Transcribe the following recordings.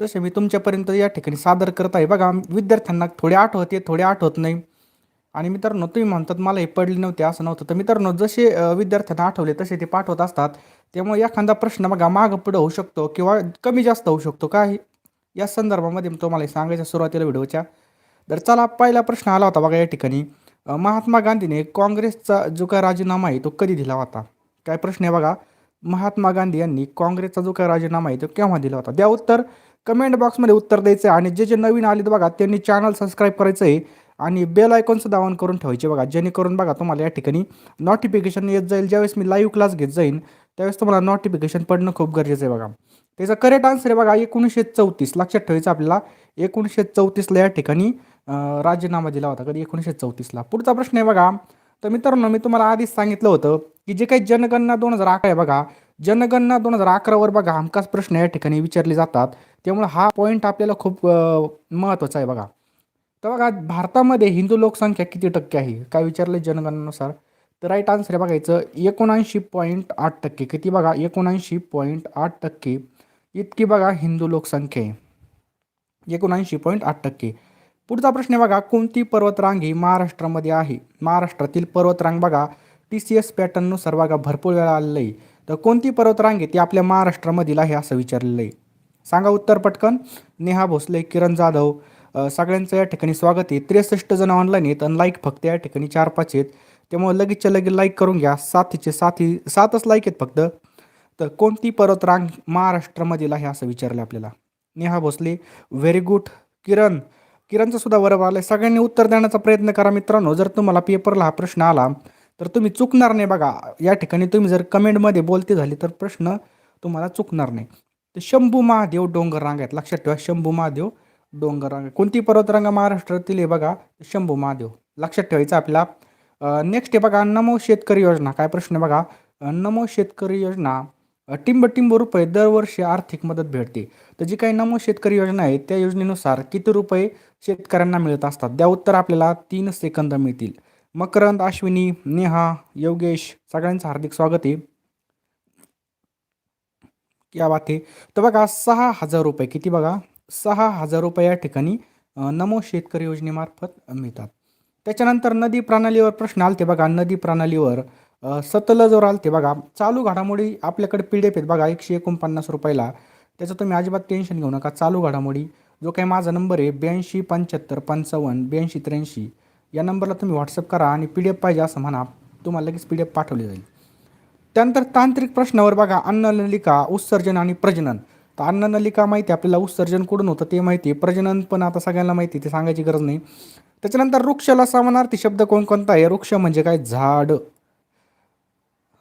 तसे मी तुमच्यापर्यंत या ठिकाणी सादर करत आहे. बघा विद्यार्थ्यांना थोडे आठवते थोडे आठवत नाही. आणि मित्रांनो तुम्ही म्हणतात मला हे पडले नव्हते असं नव्हतं. तर मित्रांनो जसे विद्यार्थ्यांना आठवले तसे ते पाठवत असतात. त्यामुळे एखादा प्रश्न बघा मागं पुढं होऊ शकतो किंवा कमी जास्त होऊ शकतो. काय? या संदर्भामध्ये तुम्हाला सांगायच्या सुरुवातीला व्हिडिओच्या. तर चला पहिला प्रश्न आला होता बघा या ठिकाणी. महात्मा गांधीने काँग्रेसचा जो काय राजीनामा आहे तो कधी दिला होता? काय प्रश्न आहे बघा. महात्मा गांधी यांनी काँग्रेसचा जो काय राजीनामा आहे तो केव्हा दिला होता? द्या उत्तर. कमेंट बॉक्समध्ये उत्तर द्यायचं आहे. आणि जे जे नवीन आलेत बघा त्यांनी चॅनल सबस्क्राईब करायचं आहे. आणि बेल आयकॉनसुद्धा ऑन करून ठेवायचे बघा. जेणेकरून बघा तुम्हाला या ठिकाणी नोटिफिकेशन येत जाईल. ज्यावेळेस मी लाईव्ह क्लास घेत जाईन त्यावेळेस तुम्हाला नोटिफिकेशन पडणं खूप गरजेचं आहे बघा. त्याचा करेक्ट आन्सर आहे बघा एकोणीसशे चौतीस. लक्षात ठेवायचं आपल्याला. एकोणीसशे चौतीसला या ठिकाणी राजीनामा दिला होता कधी? एकोणीसशे चौतीसला पुढचा प्रश्न आहे बघा. तर मित्रांनो मी तुम्हाला आधीच सांगितलं होतं की जे काही जनगणना दोन हजार अकरा आहे बघा जनगणना दोन हजार अकरावर बघा हमखास प्रश्न या ठिकाणी विचारले जातात. त्यामुळे हा पॉईंट आपल्याला खूप महत्त्वाचा आहे बघा. तर बघा भारतामध्ये हिंदू लोकसंख्या किती टक्के आहे? काय विचारलं जनगणनेनुसार? तर राईट आन्सर आहे बघायचं एकोणऐंशी पॉईंट आठ टक्के. किती बघा एकोणऐंशी पॉईंट आठ टक्के. इतकी बघा हिंदू लोकसंख्या आहे. एकोणऐंशी पॉईंट आठ टक्के. पुढचा प्रश्न बघा कोणती पर्वतरांग ही महाराष्ट्रामध्ये आहे? महाराष्ट्रातील पर्वतरांग बघा टी सी एस पॅटर्ननुसार बघा भरपूर वेळा आलेलं आहे. तर कोणती पर्वतरांग आहे ती आपल्या महाराष्ट्रामधील आहे असं विचारलेलं आहे. सांगा उत्तर पटकन. नेहा भोसले किरण जाधव सगळ्यांचं या ठिकाणी स्वागत आहे. त्रेसष्ट जण ऑनलाईन आहेत आणि लाईक फक्त या ठिकाणी चार पाच आहेत. त्यामुळे लगेचच्या लगेच लाईक करून घ्या. साथीचे साथी सातच लाईक आहेत फक्त. तर कोणती पर्वतरांग महाराष्ट्रामधील आहे असं विचारलं आपल्याला? नेहा भोसले व्हेरी गुड किरण किरणचं सुद्धा बरोबर आलं सगळ्यांनी उत्तर देण्याचा प्रयत्न करा मित्रांनो. जर तुम्हाला पेपरला हा प्रश्न आला तर तुम्ही चुकणार नाही बघा. या ठिकाणी तुम्ही जर कमेंटमध्ये बोलते झाली तर प्रश्न तुम्हाला चुकणार नाही. तर शंभू महादेव डोंगर रांग आहेत लक्षात ठेवा शंभू महादेव डोंगर रांग कोणती पर्वतरांग महाराष्ट्रातील आहे बघा शंभू महादेव. लक्षात ठेवायचं आपला नेक्स्ट आहे बघा नमो शेतकरी योजना. काय प्रश्न आहे बघा? नमो शेतकरी योजना टिंब टिंब रुपये दरवर्षी आर्थिक मदत भेटते. तर जी काही नमो शेतकरी योजना आहे त्या योजनेनुसार किती रुपये शेतकऱ्यांना मिळत असतात? द्या उत्तर आपल्याला तीन सेकंद मिळतील. मकरंद अश्विनी नेहा योगेश सगळ्यांचं हार्दिक स्वागत आहे. या बात आहे तर बघा सहा हजार रुपये किती बघा? सहा हजार रुपये या ठिकाणी नमो शेतकरी योजनेमार्फत मिळतात. त्याच्यानंतर नदी प्रणालीवर प्रश्न आलते बघा. नदी प्रणालीवर अ, सतलजवर आलते बघा. चालू घडामोडी आपल्याकडे पी डी एफ आहेत बघा. एकशे एकोणपन्नास रुपयाला. त्याचं तुम्ही अजिबात टेन्शन घेऊ नका. चालू घडामोडी जो काही माझा नंबर आहे ब्याऐंशी पंच्याहत्तर पंचावन्न ब्याऐंशी त्र्याऐंशी. या नंबरला तुम्ही व्हॉट्सअप करा आणि पी डी एफ पाहिजे असं म्हणा तुम्हाला लगेच पी डी एफ पाठवली जाईल. त्यानंतर तांत्रिक प्रश्नावर बघा अन्ननलिका उत्सर्जन आणि प्रजनन. तर अन्ननलिका माहिती आहे आपल्याला उत्सर्जन कुठून होतं ते माहिती आहे. प्रजनन पण आता सगळ्यांना माहिती आहे ते सांगायची गरज नाही. त्याच्यानंतर वृक्षला समानार्थी शब्द कोणकोणता आहे? वृक्ष म्हणजे काय? झाड.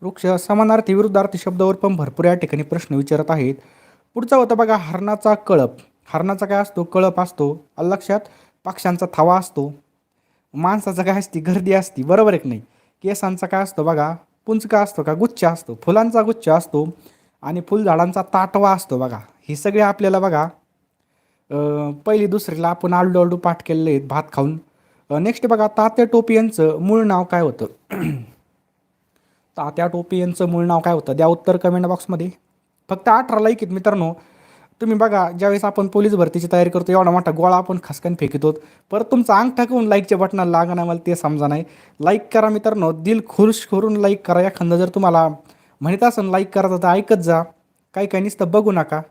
वृक्ष समानार्थी विरुद्धार्थी शब्दावर पण भरपूर या ठिकाणी प्रश्न विचारत आहेत. पुढचा होता बघा हरणाचा कळप. हरणाचा काय असतो? कळप असतो. लक्षात पक्ष्यांचा थावा असतो. माणसाचं काय असते? गर्दी असते. बरोबर एक नाही? केसांचा काय असतो बघा? पुंचका असतो का? गुच्छ असतो. फुलांचा गुच्छ असतो आणि फुलझाडांचा ताटवा असतो बघा. हे सगळे आपल्याला बघा पहिली दुसरीला आपण आलडू आलडू पाठ केलेले आहेत भात खाऊन. नेक्स्ट बघा तात्या टोपी यांचं मूळ नाव काय होतं? तात्या टोपी यांचं मूळ नाव काय होतं? द्या उत्तर कमेंट बॉक्समध्ये फक्त अठरा लाईक आहेत मित्रांनो. तुम्ही बघा ज्यावेळेस आपण पोलीस भरतीची तयारी करतो एवढा मोठा गोळा आपण खसकन फेकितो. परत तुमचा अंग टाकून लाईकच्या बटनाला लागा नाही मला ते समजा नाही. लाईक करा मित्रांनो दिल खुश करून लाईक करा. एखादं जर तुम्हाला म्हणत असेल लाईक करायचं तर ऐकत जा. काही काही नुसतं बघू नका.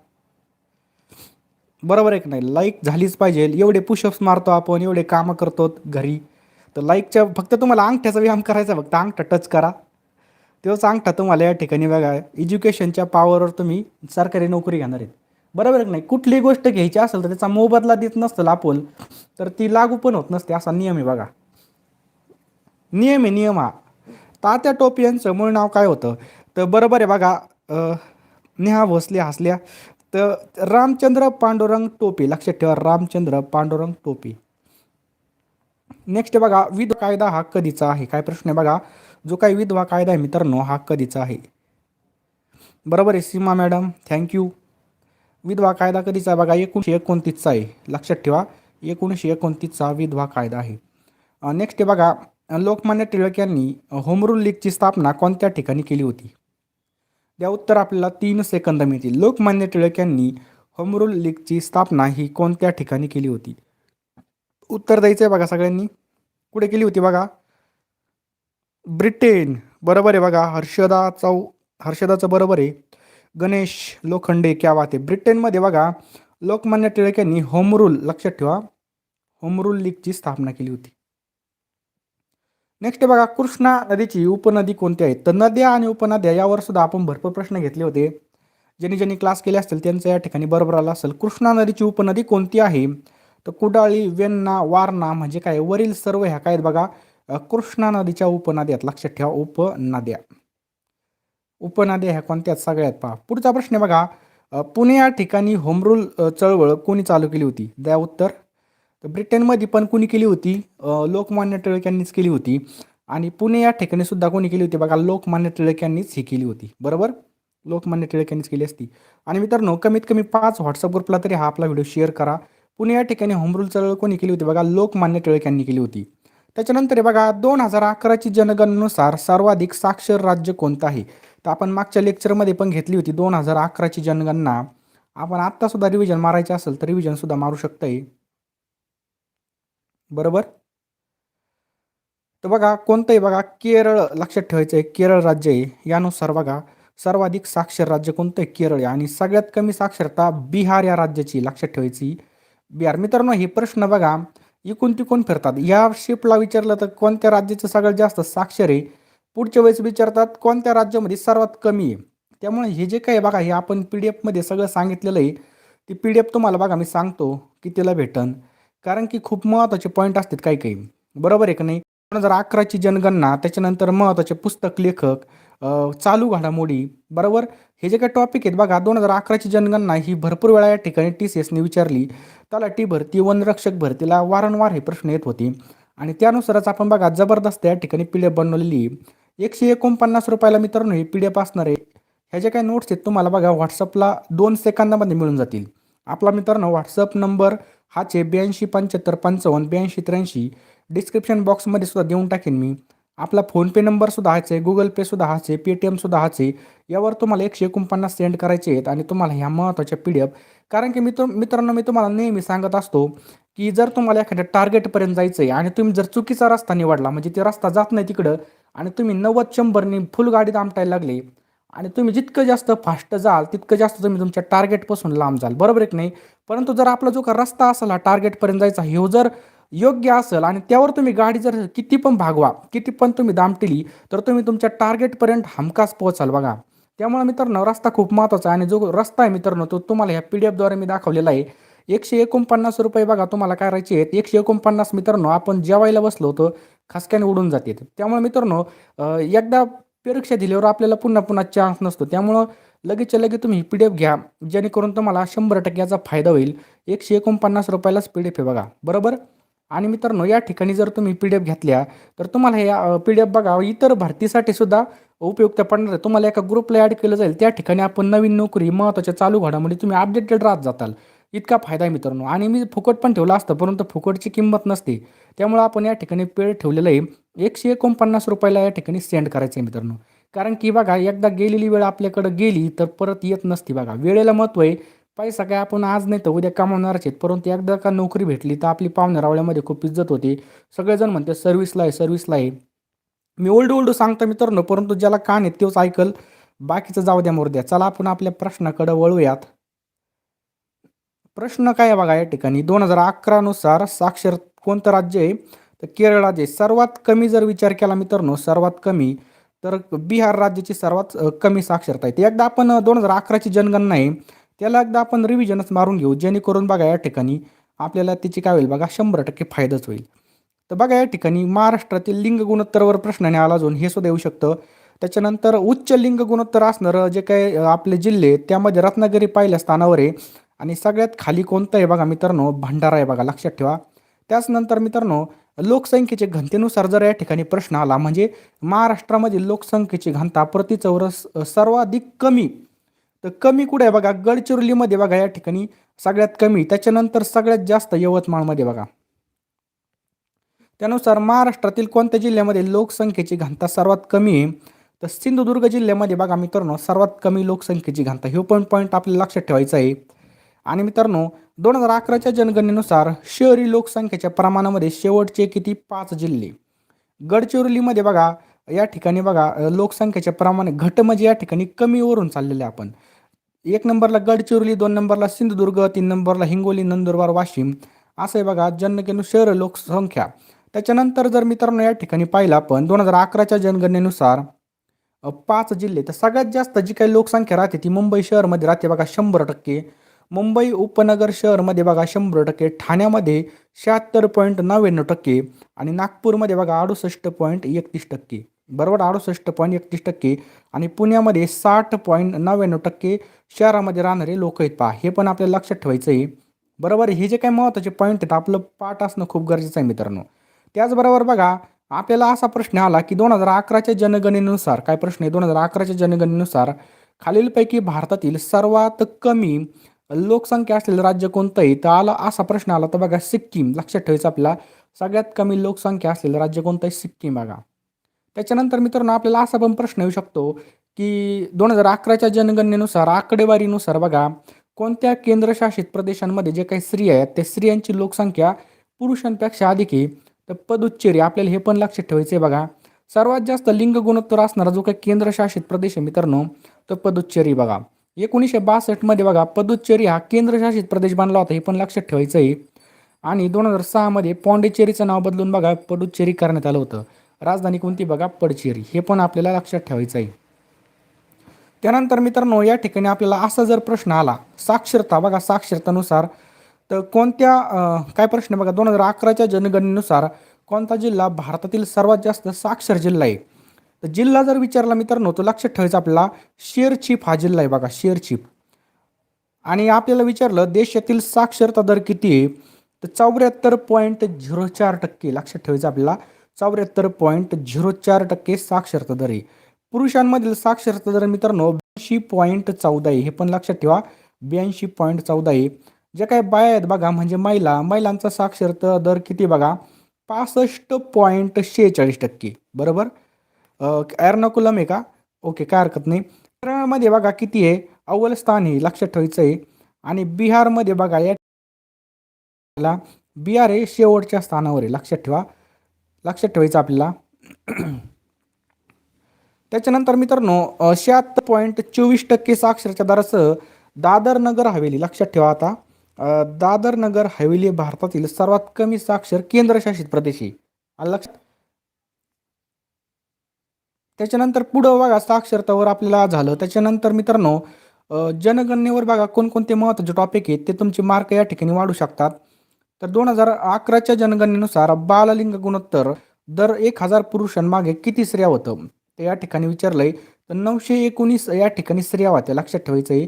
बरोबर आहे की नाही? लाईक झालीच पाहिजे. एवढे पुशअप्स मारतो आपण एवढे कामं करतो घरी. तर लाईकच्या फक्त तुम्हाला अंगठ्याचा व्यायाम करायचा फक्त अंगठा टच करा. तेव्हाच अंगठा तुम्हाला या ठिकाणी बघा एज्युकेशनच्या पावरवर तुम्ही सरकारी नोकरी घेणार आहेत. बरोबर आहे नाही? कुठलीही गोष्ट घ्यायची असेल तर त्याचा मोबदला देत नसतं आपण तर ती लागू पण होत नसते. असा नियम आहे बघा. नियम आहे नियम हा. तात्या टोपी यांचं मूळ नाव काय होतं? तर बरोबर आहे बघा नेहा भोसले हसल्या. तर रामचंद्र पांडुरंग टोपी लक्षात ठेवा रामचंद्र पांडुरंग टोपी. नेक्स्ट बघा विधवा कायदा हा कधीचा आहे? काय प्रश्न आहे बघा? जो काही विधवा कायदा आहे मित्रांनो हा कधीचा आहे? बरोबर आहे सीमा मॅडम थँक्यू विधवा कायदा कधीचा आहे? बघा एकोणीसशे एकोणतीसचा आहे. लक्षात ठेवा एकोणीसशे एकोणतीसचा विधवा कायदा आहे. नेक्स्ट आहे बघा लोकमान्य टिळक यांनी होम रूल लीगची स्थापना कोणत्या ठिकाणी केली होती? या उत्तर आपल्याला तीन सेकंद मिळतील. लोकमान्य टिळक यांनी होमरूल लीगची स्थापना ही कोणत्या ठिकाणी केली होती? उत्तर द्यायचं आहे बघा सगळ्यांनी. कुठे केली होती बघा? ब्रिटेन. बरोबर आहे बघा हर्षदा चौ हर्षदाचं बरोबर आहे. गणेश लोखंडे क्या वाते ब्रिटनमध्ये बघा लोकमान्य टिळक यांनी होम रूल लक्षात ठेवा. होम रूल लीगची स्थापना केली होती. नेक्स्ट बघा कृष्णा नदीची उपनदी कोणती आहे? तर नद्या आणि उपनद्या यावर सुद्धा आपण भरपूर प्रश्न घेतले होते. ज्यांनी ज्यांनी क्लास केले असतील त्यांचं या ठिकाणी बरोबर आलं असेल. कृष्णा नदीची उपनदी कोणती आहे? तर कुडाळी वेण्णा वारणा म्हणजे काय? वरील सर्व ह्या काय आहेत बघा? कृष्णा नदीच्या उपनद्यात लक्षात ठेवा. उपनद्या. उपनद्या ह्या कोणत्या सगळ्यात पहा. पुढचा प्रश्न बघा. पुणे या ठिकाणी होमरूल चळवळ कोणी चालू केली होती? द्या उत्तर. तर ब्रिटनमध्ये पण कोणी केली होती? लोकमान्य टिळक यांनीच केली होती. आणि पुणे या ठिकाणी सुद्धा कोणी केली होती? बघा लोकमान्य टिळक यांनीच ही केली होती. बरोबर? लोकमान्य टिळक यांनीच केली असती. आणि मित्रांनो कमीत कमी पाच व्हॉट्सअप ग्रुपला तरी हा आपला व्हिडिओ शेअर करा. पुणे या ठिकाणी होमरूल चळवळ कोणी केली होती? बघा लोकमान्य टिळक यांनी केली होती. त्याच्यानंतर बघा दोन हजार अकराची जनगणनेनुसार सर्वाधिक साक्षर राज्य कोणतं आहे? तर आपण मागच्या लेक्चरमध्ये पण घेतली होती दोन हजार अकराची जनगणना. आपण आत्तासुद्धा रिव्हिजन मारायची असेल तर रिव्हिजनसुद्धा मारू मारू शकतंय. बरोबर? तर बघा कोणतंही बघा केरळ लक्षात ठेवायचं आहे केरळ राज्य आहे. यानुसार बघा सर्वाधिक साक्षर राज्य कोणतं आहे केरळ आहे. आणि सगळ्यात कमी साक्षरता बिहार या राज्याची लक्षात ठेवायची. बिहार मित्रांनो हे प्रश्न बघा इकून तिकून फिरतात. या शिपला विचारलं तर कोणत्या राज्याचं सगळ्यात जास्त साक्षर आहे? पुढच्या वेळेस विचारतात कोणत्या राज्यामध्ये सर्वात कमी आहे? त्यामुळे हे जे काही बघा हे आपण पी डी एफमध्ये सगळं सांगितलेलं आहे. ती पी डी एफ तुम्हाला बघा मी सांगतो कितीला भेटन. कारण की खूप महत्त्वाचे पॉईंट असतात काही काही. बरोबर आहे का नाही? दोन हजार अकराची जनगणना त्याच्यानंतर महत्त्वाचे पुस्तक लेखक चालू घडामोडी बरोबर? हे जे काही टॉपिक आहेत बघा दोन हजार अकराची जनगणना ही भरपूर वेळा या ठिकाणी टी सी एसने विचारली. तलाठी भरती वनरक्षक भरतीला वारंवार हे प्रश्न येत होते. आणि त्यानुसारच आपण बघा जबरदस्त या ठिकाणी पी डी एफ बनवलेली आहे. एकशे एकोणपन्नास रुपयाला मित्रांनो हे पी डी एफ असणार आहे. ह्या ज्या काही नोट्स आहेत तुम्हाला बघा व्हॉट्सअपला दोन सेकंदामध्ये मिळून जातील. आपला मित्रांनो व्हॉट्सअप नंबर हाच आहे ब्याऐंशी पंच्याहत्तर पंचावन्न ब्याऐंशी त्र्याऐंशी. डिस्क्रिप्शन बॉक्समध्ये सुद्धा देऊन टाकेन मी. आपला फोनपे नंबरसुद्धा हाच आहे गुगल पेसुद्धा हाच आहे पेटीएमसुद्धा हाच आहे. यावर तुम्हाला एकशे एकोणपन्नास सेंड करायचे आहेत आणि तुम्हाला ह्या महत्त्वाच्या पी डी एफ कारण की मित्र मित्रांनो मी तुम्हाला नेहमी सांगत असतो की जर तुम्हाला एखाद्या टार्गेटपर्यंत जायचं आहे आणि तुम्ही जर चुकीचा रस्ता निवडला म्हणजे ते रस्ता जात नाही तिकडं आणि तुम्ही नव्वद शंभरनी फुल गाडीत आमटायला लागले. आणि तुम्ही जितकं जास्त फास्ट जाल तितकं जास्त तुम्ही तुमच्या टार्गेटपासून लांब जाल. बरोबर एक नाही? परंतु जर आपला जो का रस्ता असेल हा टार्गेटपर्यंत जायचा ह्यो जर योग्य असेल आणि त्यावर तुम्ही गाडी जर किती पण भागवा किती पण तुम्ही दामटिली तर तुम्ही तुमच्या टार्गेटपर्यंत हमखास पोहोचाल बघा. त्यामुळे मित्रांनो रस्ता खूप महत्त्वाचा आहे आणि जो रस्ता आहे मित्रांनो तो तुम्हाला ह्या पी डी एफद्वारे मी दाखवलेला आहे. एकशे एकोणपन्नास रुपये बघा तुम्हाला काय करायचे आहेत. एकशे एकोणपन्नास मित्रांनो आपण जेवायला बसलो होतो खासक्याने उडून जाते. त्यामुळे मित्रांनो एकदा परीक्षा दिल्यावर आपल्याला पुन्हा पुन्हा चान्स नसतो. त्यामुळं लगेचच्या लगेच तुम्ही पी डी एफ घ्या. जेणेकरून तुम्हाला शंभर टक्क्याचा फायदा होईल. एकशे एकोणपन्नास रुपयालाच पी डी एफ आहे बघा. बरोबर? आणि मित्रांनो या ठिकाणी जर तुम्ही पी डी एफ घेतल्या तर तुम्हाला या पी डी एफ बघा इतर भरतीसाठी सुद्धा उपयुक्त पडणार आहे. तुम्हाला एका ग्रुपला ॲड केलं जाईल. त्या ठिकाणी आपण नवीन नोकरी महत्त्वाच्या चालू घडामोडी तुम्ही अपडेटेड राहत जाताल. इतका फायदा आहे मित्रांनो. आणि मी फुकट पण ठेवलं असतं परंतु फुकटची किंमत नसते. त्यामुळे आपण या ठिकाणी पेड ठेवलेलं आहे. एकशे एकोणपन्नास रुपयाला या ठिकाणी सेंड करायचं आहे मित्रांनो. कारण की बघा एकदा गेलेली वेळ आपल्याकडे गेली तर परत येत नसते बघा. वेळेला महत्त्व आहे. पैसा काय आपण आज नाही तर उद्या कमावणारच आहेत. परंतु एकदा का नोकरी भेटली तर आपली पाहुण्यारावळ्यामध्ये खूप इज्जत होते. सगळेजण म्हणते सर्व्हिसला आहे सर्व्हिसला आहे. मी ओल्ड ओल्ड सांगतो मित्रांनो परंतु ज्याला कान आहेत तोच ऐकल. बाकीचं जाऊ द्या मोर द्या. चला आपण आपल्या प्रश्नाकडे वळूयात. प्रश्न काय बघा या ठिकाणी? दोन हजार अकरानुसार साक्षर कोणतं राज्य आहे? तर केरळ राज्य आहे. सर्वात कमी जर विचार केला मित्रांनो सर्वात कमी तर बिहार राज्याची सर्वात कमी साक्षरता आहे. ते एकदा आपण दोन हजार अकराची जनगणना आहे त्याला एकदा आपण रिव्हिजनच मारून घेऊ. जेणेकरून बघा या ठिकाणी आपल्याला त्याची काय होईल बघा शंभर टक्के फायदाच होईल. तर बघा या ठिकाणी महाराष्ट्रातील लिंग गुणोत्तरवर प्रश्नाने आला अजून हे सुद्धा येऊ शकतं. त्याच्यानंतर उच्च लिंग गुणोत्तर असणारं जे काही आपले जिल्हे आहेत, त्यामध्ये रत्नागिरी पहिल्या स्थानावर आहे. आणि सगळ्यात खाली कोणतं आहे बघा मित्रांनो? भंडारा आहे बघा लक्षात ठेवा. त्याचनंतर मित्रांनो लोकसंख्येचे घनतेनुसार जर या ठिकाणी प्रश्न आला म्हणजे महाराष्ट्रामध्ये लोकसंख्येची घनता प्रति चौरस सर्वाधिक कमी. तर कमी कुठे आहे बघा? गडचिरोलीमध्ये बघा या ठिकाणी सगळ्यात कमी. त्याच्यानंतर सगळ्यात जास्त यवतमाळमध्ये बघा. त्यानुसार महाराष्ट्रातील कोणत्या जिल्ह्यामध्ये लोकसंख्येची घनता सर्वात कमी आहे? तर सिंधुदुर्ग जिल्ह्यामध्ये बघा मित्रांनो सर्वात कमी लोकसंख्येची घनता. हे पण पॉईंट आपल्याला लक्षात ठेवायचा आहे. आणि मित्रांनो दोन हजार अकराच्या जनगणनेनुसार शहरी लोकसंख्येच्या प्रमाणामध्ये शेवटचे किती? पाच जिल्हे. गडचिरोलीमध्ये बघा या ठिकाणी बघा लोकसंख्येच्या प्रमाण घट म्हणजे या ठिकाणी कमीवरून चाललेले आपण. एक नंबरला गडचिरोली दोन नंबरला सिंधुदुर्ग तीन नंबरला हिंगोली नंदुरबार वाशिम असं आहे बघा जनगणनेनुसार लोकसंख्या. त्याच्यानंतर जर मित्रांनो या ठिकाणी पाहिलं आपण दोन हजार अकराच्या जनगणनेनुसार पाच जिल्हे. तर सगळ्यात जास्त जी काही लोकसंख्या राहते ती मुंबई शहरमध्ये राहते बघा शंभर टक्के. मुंबई उपनगर शहरमध्ये बघा शंभर टक्के ठाण्यामध्ये शहात्तर पॉईंट नव्याण्णव टक्के आणि नागपूरमध्ये बघा अडुसष्ट पॉईंट एकतीस टक्के. बरोबर? अडुसष्ट पॉईंट एकतीस टक्के आणि पुण्यामध्ये साठ पॉईंट नव्याण्णव टक्के शहरामध्ये राहणारे लोक आहेत पहा. हे पण आपल्याला लक्षात ठेवायचं आहे बरोबर? हे जे काही महत्त्वाचे पॉईंट आहेत आपलं पाठ असणं खूप गरजेचं आहे मित्रांनो. त्याचबरोबर बघा आपल्याला असा प्रश्न आला की दोन हजार अकराच्या जनगणनेनुसार काय प्रश्न आहे? दोन हजार अकराच्या जनगणनेनुसार खालीलपैकी भारतातील सर्वात कमी लोकसंख्या असलेलं राज्य कोणतं आहे तर आला असा प्रश्न आला तर बघा सिक्कीम. लक्षात ठेवायचं आपला सगळ्यात कमी लोकसंख्या असलेलं राज्य कोणतं आहे सिक्कीम बघा. त्याच्यानंतर मित्रांनो आपल्याला असा पण प्रश्न येऊ शकतो की दोन हजार अकराच्या जनगणनेनुसार आकडेवारीनुसार बघा कोणत्या केंद्रशासित प्रदेशांमध्ये जे काही स्त्रिया आहेत त्या स्त्रियांची लोकसंख्या पुरुषांपेक्षा अधिक आहे? तर पदुच्चेरी आपल्याला हे पण लक्षात ठेवायचं आहे बघा. सर्वात जास्त लिंग गुणोत्तर असणारा जो काही केंद्रशासित प्रदेश आहे मित्रांनो तो पदुच्चेरी बघा. एकोणीसशे बासष्टमध्ये बघा पदुच्चेरी हा केंद्रशासित प्रदेश बनला होता हे पण लक्षात ठेवायचं आहे आणि दोन हजार सहामध्ये पॉंडिचेरीचं नाव बदलून बघा पडुच्चेरी करण्यात आलं होतं. राजधानी कोणती बघा पडचेरी हे पण आपल्याला लक्षात ठेवायचं आहे त्यानंतर मित्रांनो या ठिकाणी आपल्याला असा जर प्रश्न आला साक्षरता बघा साक्षरतानुसार तर कोणत्या काय प्रश्न आहे बघा दोन हजार अकराच्या जनगणनेनुसार कोणता जिल्हा भारतातील सर्वात जास्त साक्षर जिल्हा आहे? तर जिल्हा जर विचारला मित्रांनो तर लक्षात ठेवायचं आपल्याला. शेरचीफ हा जिल्हा आहे बघा. शेरचीफ आणि आपल्याला विचारलं देशातील साक्षरता दर किती आहे? तर चौऱ्याहत्तर पॉईंट झिरो चार टक्के. लक्षात ठेवायचं आपल्याला. चौऱ्याहत्तर पॉईंट झिरो चार टक्के साक्षरता दर आहे. पुरुषांमधील साक्षरता दर मित्रांनो ब्याऐंशी पॉईंट चौदा आहे. हे पण लक्षात ठेवा. ब्याऐंशी पॉईंट चौदा आहे. जे काही बाया आहेत बघा म्हणजे महिला. महिलांचा साक्षरता दर किती बघा? पासष्ट पॉईंट शेहेचाळीस टक्के. बरोबर? एर्नाकुलम आहे का? ओके काय हरकत नाही. केरळमध्ये बघा किती आहे? अव्वल स्थान आहे लक्षात ठेवायचं आहे. आणि बिहारमध्ये बघा या बिहार हे शेवटच्या स्थानावर आहे लक्षात ठेवा. लक्षात ठेवायचं आपल्याला. त्याच्यानंतर मित्रांनो शहात्तर पॉईंट चोवीस टक्के साक्षरच्या दरासह दादर नगर हवेली लक्षात ठेवा आता. दादर नगर हवेली हे भारतातील सर्वात कमी साक्षर केंद्रशासित प्रदेश आहे. लक्षात त्याच्यानंतर पुढं बघा साक्षरतावर आपल्याला झालं. त्याच्यानंतर मित्रांनो जनगणनेवर बघा कोणकोणते महत्त्वाचे टॉपिक आहेत ते तुमचे मार्क या ठिकाणी वाढू शकतात. तर दोन हजार अकराच्या जनगणनेनुसार बाललिंग गुणोत्तर दर एक हजार पुरुषांमागे किती स्त्रिया होतं? ते या ठिकाणी विचारलंय. तर नऊशे एकोणीस या ठिकाणी स्त्रिया होत्या लक्षात ठेवायचं आहे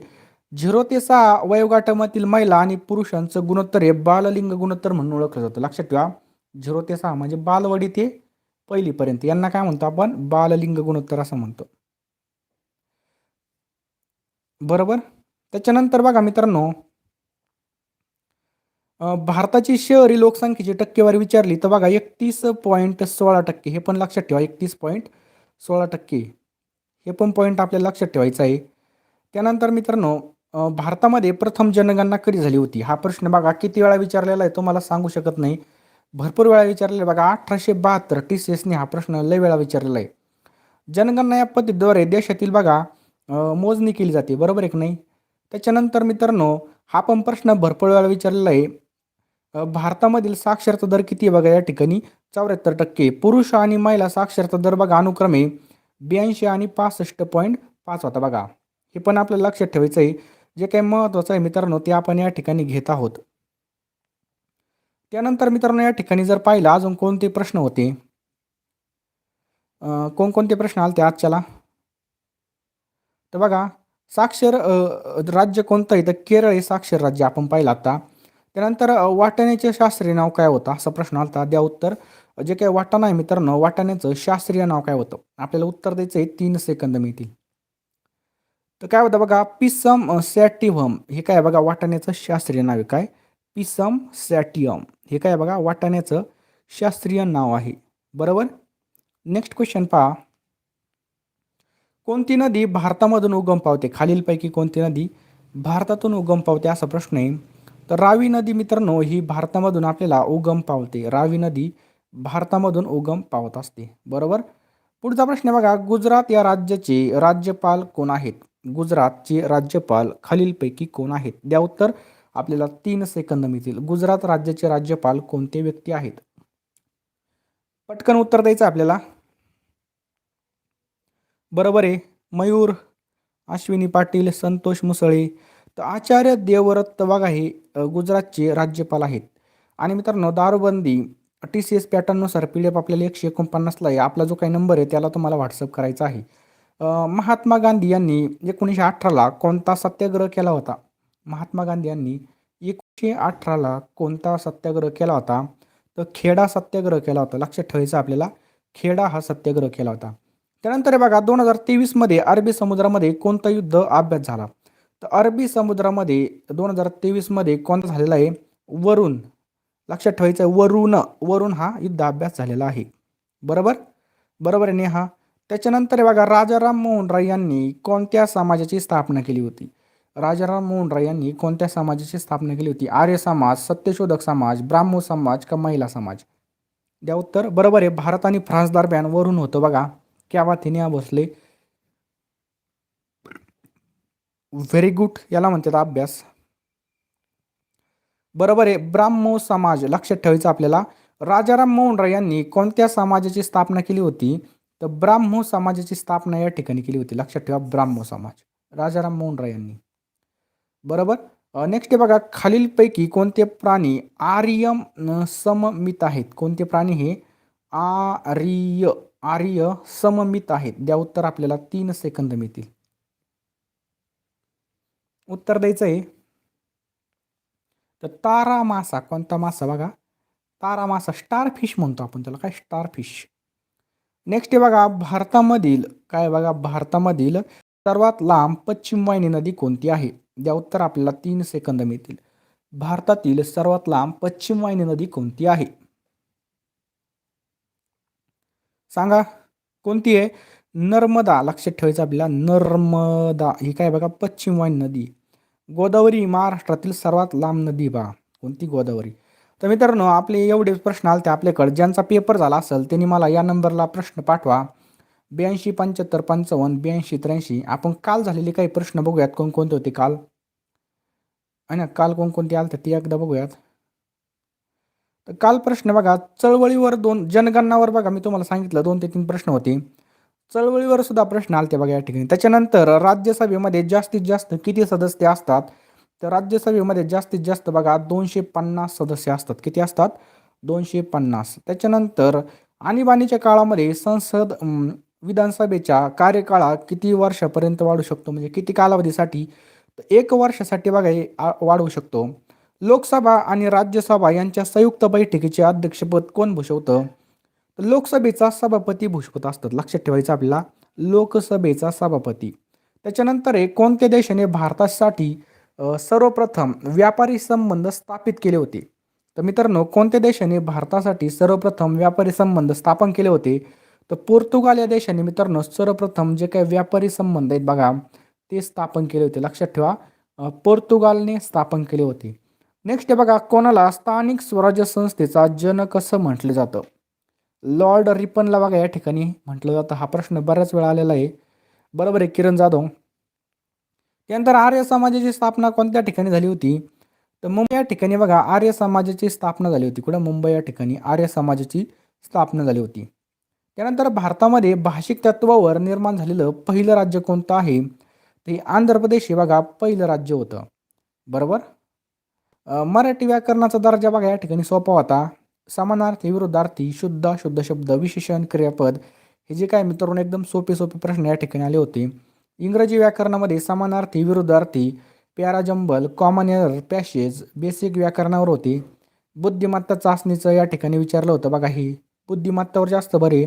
झिरो ते सहा वयोगाटामधील महिला आणि पुरुषांचं गुणोत्तर हे बाललिंग गुणोत्तर म्हणून ओळखलं जातं. लक्षात ठेवा. झिरो ते सहा म्हणजे बालवाडी ते पहिलीपर्यंत. यांना काय म्हणतो आपण? बाललिंग गुणोत्तर असं म्हणतो. बरोबर? त्याच्यानंतर बघा मित्रांनो भारताची शहरी लोकसंख्येची टक्केवारी विचारली तर बघा एकतीस पॉईंट सोळा टक्के. हे पण लक्षात ठेवा एकतीस पॉईंट सोळा टक्के. हे पण पॉईंट आपल्याला लक्षात ठेवायचं आहे. त्यानंतर मित्रांनो भारतामध्ये प्रथम जनगणना कधी झाली होती? हा प्रश्न बघा किती वेळा विचारलेला आहे तो मला सांगू शकत नाही. भरपूर वेळा विचारलेला आहे. बघा अठराशे बहात्तर टी सी एसने हा प्रश्न लय वेळा विचारलेला आहे. जनगणना या पद्धतीद्वारे देशातील बघा मोजणी केली जाते. बरोबर आहे की नाही? त्याच्यानंतर मित्रांनो हा पण प्रश्न भरपूर वेळा विचारलेला आहे. भारतामधील साक्षरता दर किती आहे बघा या ठिकाणी? चौऱ्याहत्तर टक्के. पुरुष आणि महिला साक्षरता दर बघा अनुक्रमे ब्याऐंशी आणि पासष्ट पॉईंट पाच होता बघा. हे पण आपल्याला लक्षात ठेवायचं आहे. जे काही महत्त्वाचं आहे मित्रांनो ते आपण या ठिकाणी घेत आहोत. त्यानंतर मित्रांनो या ठिकाणी जर पाहिलं अजून कोणते प्रश्न होते? कोणकोणते प्रश्न आले ते आजच्याला? तर बघा साक्षर राज्य कोणतं? आहे तर केरळ हे साक्षर राज्य आपण पाहिलं आता. त्यानंतर वाटाण्याचे शास्त्रीय नाव काय होतं? असा प्रश्न आला द्या उत्तर. जे काय वाटाणा आहे मित्रांनो वाटाण्याचं शास्त्रीय नाव काय होतं? आपल्याला उत्तर द्यायचं आहे तीन सेकंद मिळतील. तर काय होतं बघा पिसम सॅटिव्हम हे काय बघा वाटाण्याचं शास्त्रीय नाव आहे काय? पिसम सॅटियम हे काय बघा वाटाण्याचं शास्त्रीय नाव आहे. बरोबर? नेक्स्ट क्वेश्चन पहा. कोणती नदी भारतामधून उगम पावते? खालीलपैकी कोणती नदी भारतातून उगम पावते असा प्रश्न आहे. तर रावी नदी मित्रांनो ही भारतामधून आपल्याला उगम पावते. रावी नदी भारतामधून उगम पावत असते. बरोबर? पुढचा प्रश्न आहे बघा. गुजरात या राज्याचे राज्यपाल कोण आहेत? गुजरातचे राज्यपाल खालीलपैकी कोण आहेत? द्या उत्तर. आपल्याला तीन सेकंद मिळतील. गुजरात राज्याचे राज्यपाल कोणते व्यक्ती आहेत? पटकन उत्तर द्यायचं आपल्याला. बरोबर आहे. मयूर अश्विनी पाटील संतोष मुसळे. तर आचार्य देवव्रत बघा हे गुजरातचे राज्यपाल आहेत. आणि मित्रांनो दारूबंदी टी सी एस पॅटर्ननुसार पी डी एफ आपल्याला एकशे एकोणपन्नासला आहे. आपला जो काही नंबर आहे त्याला तुम्हाला व्हॉट्सअप करायचा आहे. महात्मा गांधी यांनी एकोणीसशे अठराला कोणता सत्याग्रह केला होता? महात्मा गांधी यांनी एकशे अठराला कोणता सत्याग्रह केला होता? तर खेडा सत्याग्रह केला होता. लक्षात ठेवायचं आपल्याला. खेडा हा सत्याग्रह केला होता. त्यानंतर हे बघा दोन हजार तेवीसमध्ये अरबी समुद्रामध्ये कोणता युद्ध अभ्यास झाला? तर अरबी समुद्रामध्ये दोन हजार तेवीसमध्ये कोणता झालेला आहे? वरुण. लक्षात ठेवायचं वरुण. वरुण हा युद्ध अभ्यास झालेला आहे. बरोबर? बरोबर आहे नेहा. त्याच्यानंतर हे बघा राजाराम मोहन राय यांनी कोणत्या समाजाची स्थापना केली होती? राजाराम मोहन राय यांनी कोणत्या समाजाची स्थापना केली होती? आर्य समाज सत्यशोधक समाज ब्राह्मो समाज का महिला समाज? द्या उत्तर. बरोबर आहे. भारत आणि फ्रान्स दरम्यान वरून होतं बघा. क्या भोसले. व्हेरी गुड याला म्हणतात अभ्यास. बरोबर आहे. ब्राह्मो समाज लक्षात ठेवायचं आपल्याला. राजाराम मोहन राय यांनी कोणत्या समाजाची स्थापना केली होती? तर ब्राह्मो समाजाची स्थापना या ठिकाणी केली होती. लक्षात ठेवा ब्राह्मो समाज. राजाराम मोहन राय यांनी. बरोबर? नेक्स्ट आहे बघा खालीलपैकी कोणते प्राणी आर्यम सममित आहेत? कोणते प्राणी हे? आर्य आर्य सममित आहेत. द्या उत्तर आपल्याला तीन सेकंद मिळतील. उत्तर द्यायचं आहे. तर तारा मासा कोणता मासा बघा? तारा मासा स्टार फिश म्हणतो आपण त्याला. काय? स्टार फिश नेक्स्ट बघा भारतामधील काय बघा? भारतामधील सर्वात लांब पश्चिम वाहिनी नदी कोणती आहे? द्या उत्तर आपल्याला तीन सेकंद मिळतील. भारतातील सर्वात लांब पश्चिम वाहिनी नदी कोणती आहे? सांगा कोणती आहे? नर्मदा लक्षात ठेवायचं आपल्याला. नर्मदा ही काय बघा पश्चिम वाहिनी नदी. गोदावरी महाराष्ट्रातील सर्वात लांब नदी बा कोणती गोदावरी? तर मित्रांनो आपले एवढे प्रश्न आले ते आपल्याकडे. ज्यांचा पेपर झाला असेल त्यांनी मला या नंबरला प्रश्न पाठवा. ब्याऐंशी पंच्याहत्तर पंचावन्न ब्याऐंशी त्र्याऐंशी. आपण काल झालेले काही प्रश्न बघूयात. कोणकोणते होते काल? आहे ना? काल कोणकोणते आलते ते एकदा बघूयात. तर काल प्रश्न बघा. चळवळीवर दोन जनगणनावर बघा. मी तुम्हाला सांगितलं दोन ते तीन प्रश्न होते. चळवळीवर सुद्धा प्रश्न आलते बघा या ठिकाणी. त्याच्यानंतर राज्यसभेमध्ये जास्तीत जास्त किती सदस्य असतात? तर राज्यसभेमध्ये जास्तीत जास्त बघा दोनशे पन्नास सदस्य असतात. किती असतात? दोनशे पन्नास. त्याच्यानंतर आणीबाणीच्या काळामध्ये संसद विधानसभेच्या कार्यकाळा किती वर्षापर्यंत वाढू शकतो? म्हणजे किती कालावधीसाठी? एक वर्षासाठी बघा आ- वाढवू शकतो. लोकसभा आणि राज्यसभा यांच्या संयुक्त बैठकीचे अध्यक्षपद कोण भूषवतं? तर लोकसभेचा सभापती भूषवत असतात. लक्षात ठेवायचं आपल्याला. लोकसभेचा सभापती. त्याच्यानंतर आहे कोणत्या देशाने भारतासाठी सर्वप्रथम व्यापारी संबंध स्थापित केले होते? तर मित्रांनो कोणत्या देशाने भारतासाठी सर्वप्रथम व्यापारी संबंध स्थापन केले होते? तर पोर्तुगाल या देशाने मित्रांनो सर्वप्रथम जे काही व्यापारी संबंध आहेत बघा ते स्थापन केले होते. लक्षात ठेवा पोर्तुगालने स्थापन केले होते. नेक्स्ट बघा कोणाला? स्थानिक स्वराज्य संस्थेचा जनक असं म्हटलं जातं. लॉर्ड रिपनला बघा या ठिकाणी म्हटलं जातं. हा प्रश्न बऱ्याच वेळा आलेला आहे. बरोबर आहे किरण जाधव. त्यानंतर आर्य समाजाची स्थापना कोणत्या ठिकाणी झाली होती? तर मुंबई या ठिकाणी बघा आर्य समाजाची स्थापना झाली होती. कुठं? मुंबई या ठिकाणी आर्य समाजाची स्थापना झाली होती. त्यानंतर भारतामध्ये भाषिक तत्वावर निर्माण झालेलं पहिलं राज्य कोणतं आहे? ते आंध्र प्रदेश हे बघा पहिलं राज्य होतं. बरोबर? मराठी व्याकरणाचा दर्जा बघा या ठिकाणी सोपा होता. समानार्थी विरुद्धार्थी शुद्ध शुद्ध शब्द विशेषण क्रियापद हे जे काय मित्रांनो एकदम सोपे सोपे प्रश्न या ठिकाणी आले होते. इंग्रजी व्याकरणामध्ये समानार्थी विरुद्धार्थी parajumble common error passage basic व्याकरणावर होते. बुद्धिमत्ता चाचणीचं या ठिकाणी विचारलं होतं बघा ही. बुद्धिमत्तावर जास्त बरे.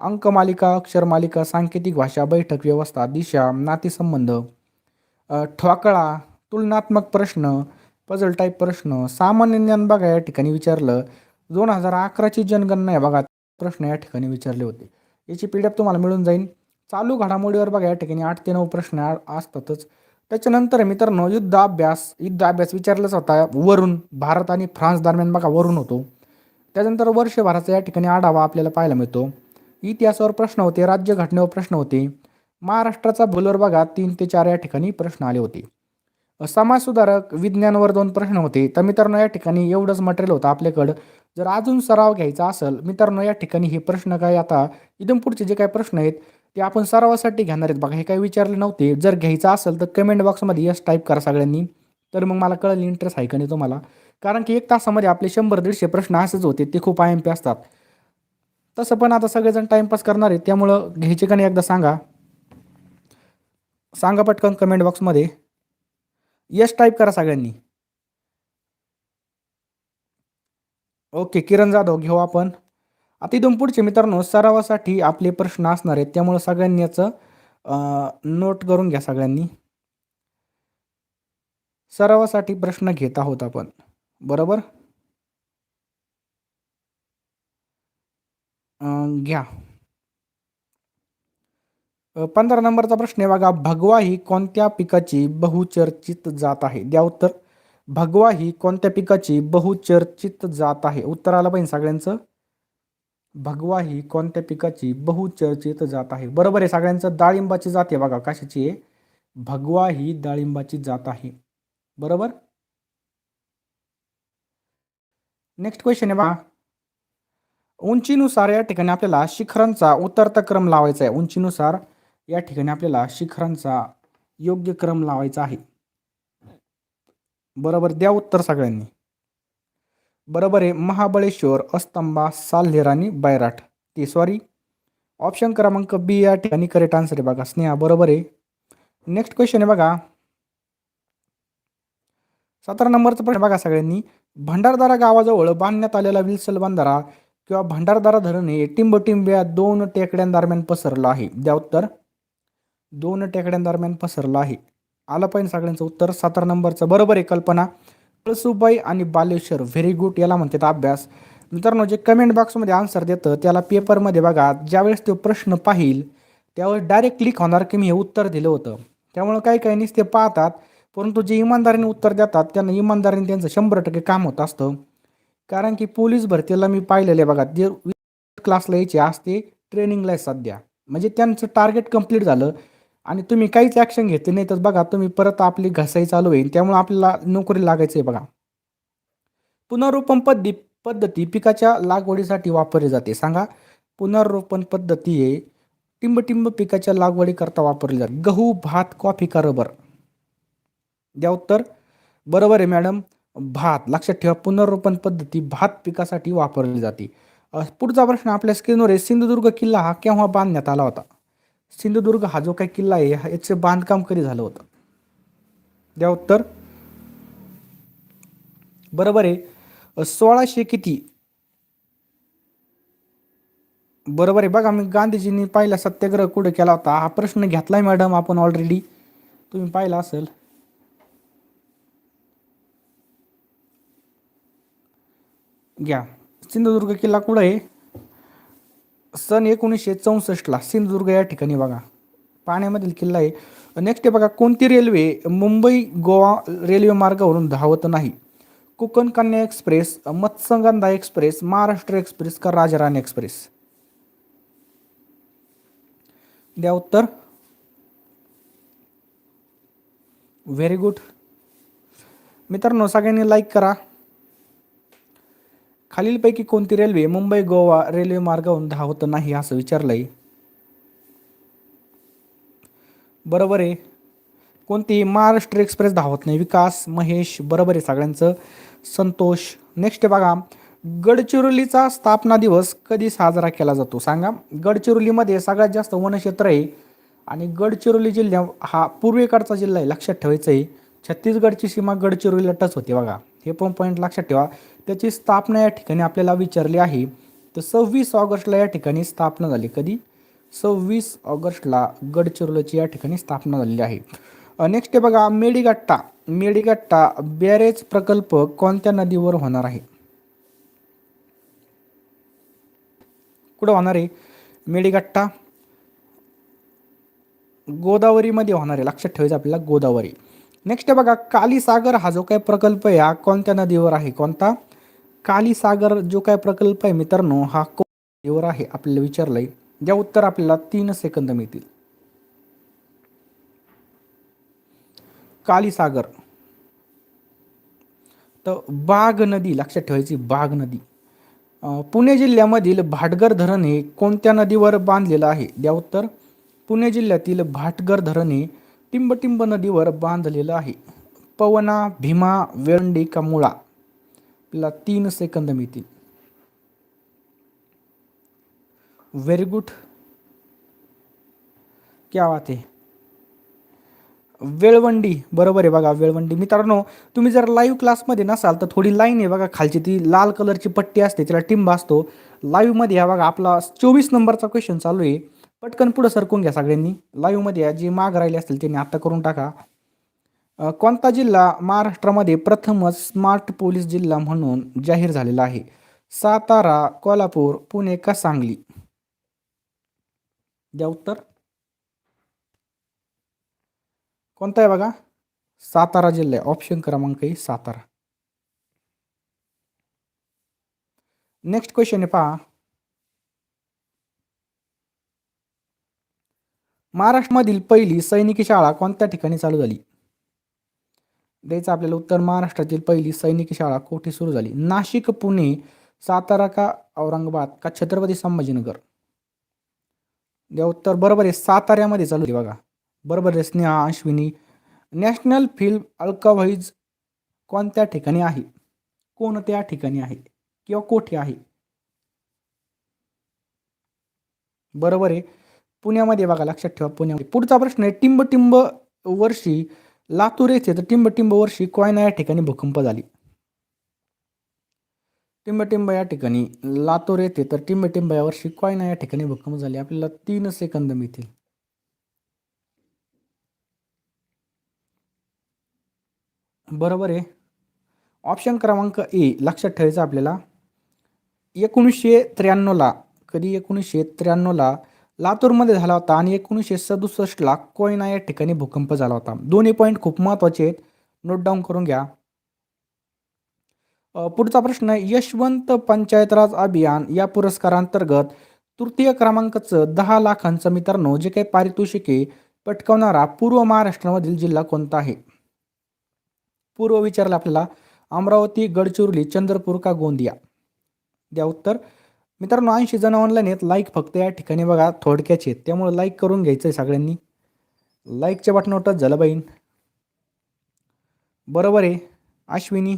अंकमालिका अक्षरमालिका सांकेतिक भाषा बैठक व्यवस्था दिशा नातेसंबंध. ठवाकळा तुलनात्मक प्रश्न पझल टाईप प्रश्न सामान्य ज्ञान बघा या ठिकाणी विचारलं. दोन हजार अकराची जनगणना या बघा प्रश्न या ठिकाणी विचारले होते. याची पी डी एफ तुम्हाला मिळून जाईल चालू घडामोडीवर बघा या ठिकाणी आठ ते नऊ प्रश्न असतातच. त्याच्यानंतर मित्रांनो युद्धाभ्यास युद्धाभ्यास विचारलाच होता. वरून भारत आणि फ्रान्स दरम्यान बघा वरून होतो. त्यानंतर वर्षभराचा या ठिकाणी आढावा आपल्याला पाहायला मिळतो. इतिहासावर प्रश्न होते राज्यघटनेवर प्रश्न होते. महाराष्ट्राचा भूलवर भागात तीन ते चार या ठिकाणी प्रश्न आले होते. समाजसुधारक विज्ञानवर दोन प्रश्न होते. तर मित्रांनो या ठिकाणी एवढंच मटेरियल होतं आपल्याकडं. जर अजून सराव घ्यायचा असेल मित्रांनो या ठिकाणी हे प्रश्न काय आता? इथून पुढचे जे काही प्रश्न आहेत ते आपण सरावासाठी घेणार आहेत. बघा हे काही विचारले नव्हते. जर घ्यायचं असेल तर कमेंट बॉक्समध्ये यस टाईप करा सगळ्यांनी. तर मग मला कळलं इंटरेस्ट आहे का नाही तुम्हाला. कारण की एक तासामध्ये आपले शंभर दीडशे प्रश्न असेच होते ते खूप आय एम पी असतात. तसं पण आता सगळेजण टाईमपास करणार आहेत त्यामुळं घ्यायचे का नाही एकदा सांगा. सांगा पटकन कमेंट बॉक्समध्ये यश टाईप करा सगळ्यांनी. ओके किरण जाधव घेऊ आपण. आता इथून पुढचे मित्रांनो सरावासाठी आपले प्रश्न असणार आहेत त्यामुळं सगळ्यांनी याचं नोट करून घ्या सगळ्यांनी. सरावासाठी प्रश्न घेत आहोत आपण. बरोबर? घ्या. पंधरा नंबरचा प्रश्न आहे बघा भगवा ही कोणत्या पिकाची बहुचर्चित जात आहे? द्या उत्तर. भगवा ही कोणत्या पिकाची बहुचर्चित जात आहे? उत्तर आलं पाहिजे सगळ्यांचं. भगवा ही कोणत्या पिकाची बहुचर्चित जात आहे? बरोबर आहे सगळ्यांचं. डाळिंबाची जात आहे बघा कशाची आहे? भगवा ही डाळिंबाची जात आहे. बरोबर? नेक्स्ट क्वेश्चन आहे बघा उंचीनुसार या ठिकाणी आपल्याला शिखरांचा उतरता क्रम लावायचा आहे. उंचीनुसार या ठिकाणी आपल्याला शिखरांचा योग्य क्रम लावायचा आहे. बरोबर द्या उत्तर सगळ्यांनी. बरोबर आहे महाबळेश्वर अस्तंबा साल्हेर आणि बैराट. ते सॉरी ऑप्शन क्रमांक बी या ठिकाणी करेक्ट आन्सर आहे बघा. स्नेहा बरोबर आहे. नेक्स्ट क्वेश्चन आहे बघा. सतरा नंबरचा प्रश्न बघा सगळ्यांनी. भंडारदारा गावाजवळ बांधण्यात आलेला विलसल बंधारा किंवा भंडारदारा धरण हे टिंबटिंब्या दोन टेकड्यांदरम्यान पसरलं आहे. द्या उत्तर. दोन टेकड्यांदरम्यान पसरलं आहे. आलं पाहिजे सगळ्यांचं उत्तर. सतरा नंबरचं बरोबर आहे कल्पना. कळसुबाई आणि बालेश्वर व्हेरी गुड याला म्हणतात अभ्यास. मित्रांनो जे कमेंट बॉक्समध्ये आन्सर देतं त्याला पेपरमध्ये बघा ज्यावेळेस तो प्रश्न पाहिल त्यावेळेस डायरेक्ट क्लिक होणार की मी हे उत्तर दिलं होतं. त्यामुळं काही काही नुसते पाहतात. परंतु जे इमानदारीने उत्तर देतात त्यांना इमानदारीने त्यांचं शंभर टक्के काम होत असतं. कारण की पोलीस भरतीला मी पाहिलेलं आहे बघा जे क्लासला यायचे आज ते ट्रेनिंगला आहे सध्या. म्हणजे त्यांचं टार्गेट कंप्लीट झालं आणि तुम्ही काहीच ॲक्शन घेतली नाही तर बघा तुम्ही परत आपली घसाई चालू होईल. त्यामुळे आपल्याला नोकरी लागायचं आहे बघा. पुनरुत्पन्न पद्धती पद्धती पिकाच्या लागवडीसाठी वापरली जाते. सांगा पुनरोपण पद्धती आहे टिंबटिंब पिकाच्या लागवडीकरता वापरली जाते. गहू भात कॉफी का रबर द्या उत्तर. बरोबर आहे मॅडम भात लक्षात ठेवा पुनर्रोपण पद्धती भात पिकासाठी वापरली जाते. पुढचा प्रश्न आपल्या स्क्रीनवर आहे. सिंधुदुर्ग किल्ला हा केव्हा बांधण्यात आला होता? सिंधुदुर्ग हा जो काही किल्ला आहे हा- याचं बांधकाम कधी झालं होतं? द्या उत्तर. बरोबर आहे. सोळाशे किती? बरोबर आहे. बघा मी गांधीजींनी पहिला सत्याग्रह कुठे केला होता? हा प्रश्न घेतलाय मॅडम आपण ऑलरेडी तुम्ही पाहिला असेल. घ्या. सिंधुदुर्ग किल्ला कुठं आहे? सन एकोणीसशे चौसष्टला सिंधुदुर्ग या ठिकाणी बघा. पाण्यामधील किल्ला आहे. नेक्स्ट बघा कोणती रेल्वे मुंबई गोवा रेल्वे मार्गावरून धावत नाही? Konkan Kanya express Matsyagandha express Maharashtra express का राजाराणी एक्सप्रेस द्या उत्तर. व्हेरी गुड मित्रांनो सगळ्यांनी लाईक करा. खालीलपैकी कोणती रेल्वे मुंबई गोवा रेल्वे मार्गावरून धावत नाही असं विचारलंय? बरोबर आहे. कोणती महाराष्ट्र एक्सप्रेस धावत नाही. विकास महेश बरोबर आहे सगळ्यांचं. संतोष नेक्स्ट बघा. गडचिरोलीचा स्थापना दिवस कधी साजरा केला जातो? सांगा. गडचिरोलीमध्ये सगळ्यात जास्त वनक्षेत्र आहे आणि गडचिरोली जिल्ह्या हा पूर्वेकडचा जिल्हा आहे लक्षात ठेवायचं आहे छत्तीसगडची सीमा गडचिरोलीला टच होते बघा. हे पण पॉईंट लक्षात ठेवा. त्याची स्थापना या ठिकाणी आपल्याला विचारली आहे. तर सव्वीस ऑगस्टला या ठिकाणी स्थापना झाली. कधी? सव्वीस ऑगस्टला गडचिरोलीची या ठिकाणी स्थापना झालेली आहे. नेक्स्ट आहे बघा मेडीगट्टा मेडीगट्टा बॅरेज प्रकल्प कोणत्या नदीवर होणार आहे? कुठं होणार आहे? मेडीगट्टा गोदावरीमध्ये होणार आहे. लक्षात ठेवायचं आपल्याला गोदावरी. नेक्स्ट आहे बघा कालीसागर हा जो काय प्रकल्प आहे हा कोणत्या नदीवर आहे? कोणता? कालीसागर जो काय प्रकल्प आहे मित्रांनो हा कोणत्या आहे आपल्याला विचारलंय. ज्या उत्तर आपल्याला तीन सेकंद मिळतील. कालीसागर तर बाग नदी लक्षात ठेवायची बाग नदी. पुणे जिल्ह्यामधील भाटगर धरण हे कोणत्या नदीवर बांधलेलं आहे? द्या उत्तर पुणे जिल्ह्यातील भाटगर धरण हे टिंबटिंब नदीवर बांधलेलं आहे. पवना भीमा वेरंडी का मुळा आपल्याला तीन सेकंद मिळतील. व्हेरी गुड क्या बात आहे. वेळवंडी बरोबर आहे बघा वेळवंडी. मित्रांनो तुम्ही जर लाईव्ह क्लासमध्ये नसाल तर थोडी लाईन आहे बघा खालची ती लाल कलरची पट्टी असते त्याला टिंब असतो. लाईव्हमध्ये या बघा आपला चोवीस नंबरचा क्वेश्चन चालू आहे. पटकन पुढं सरकून घ्या सगळ्यांनी. लाईव्हमध्ये या जी माग राहिले असतील त्यांनी आत्ता करून टाका. कोणता जिल्हा महाराष्ट्रामध्ये प्रथमच स्मार्ट पोलीस जिल्हा म्हणून जाहीर झालेला आहे? सातारा कोल्हापूर पुणे का सांगली? द्या उत्तर. कोणता आहे बघा? सातारा जिल्हा आहे. ऑप्शन क्रमांक आहे सातारा. नेक्स्ट क्वेश्चन आहे पहा. महाराष्ट्रामधील पहिली सैनिकी शाळा कोणत्या ठिकाणी चालू झाली? द्यायचं आपल्याला उत्तर महाराष्ट्रातील पहिली सैनिकी शाळा कोठे सुरू झाली? नाशिक पुणे सातारा का औरंगाबाद का छत्रपती संभाजीनगर? द्या उत्तर बरोबर आहे साताऱ्यामध्ये चालू झाली बघा. बरोबर आहे स्नेहा अश्विनी. नॅशनल फिल्म अल्कावाईज कोणत्या ठिकाणी आहे? कोणत्या ठिकाणी आहे? किंवा कोठे आहे? बरोबर आहे. पुण्यामध्ये बघा लक्षात ठेवा पुण्यामध्ये. पुढचा प्रश्न आहे टिंब टिंब वर्षी लातूर येथे तर टिंबटिंब वर्षी कोयना या ठिकाणी भूकंप झाली. टिंबटिंब या ठिकाणी लातूर येथे तर टिंबटिंब या वर्षी कोयना या ठिकाणी भूकंप झाले. आपल्याला तीन सेकंद मिळतील. बरोबर आहे. ऑप्शन क्रमांक ए लक्षात ठेवायचा आपल्याला. एकोणीसशे त्र्याण्णवला कधी एकोणीसशे त्र्याण्णवला लातूरमध्ये झाला होता आणि एकोणीसशे सदुसष्टला कोयना या ठिकाणी भूकंप झाला होता. दोन्ही पॉईंट खूप महत्त्वाचे आहेत. नोट डाऊन करून घ्या. पुढचा प्रश्न यशवंत पंचायतराज अभियान या पुरस्कारांतर्गत तृतीय क्रमांकाचं दहा लाखांचं मित्रांनो जे काही पारितोषिके पटकावणारा पूर्व महाराष्ट्रामधील जिल्हा कोणता आहे? पूर्व विचारला आपल्याला अमरावती गडचिरोली चंद्रपूर का गोंदिया? द्या उत्तर. मित्रांनो ऐंशी जण ऑनलाईन आहेत. लाईक फक्त या ठिकाणी बघा थोडक्याचे आहेत. त्यामुळे लाईक करून घ्यायचं आहे सगळ्यांनी लाईकच्या बटनावर टच झालं बाईन बरोबर आहे. अश्विनी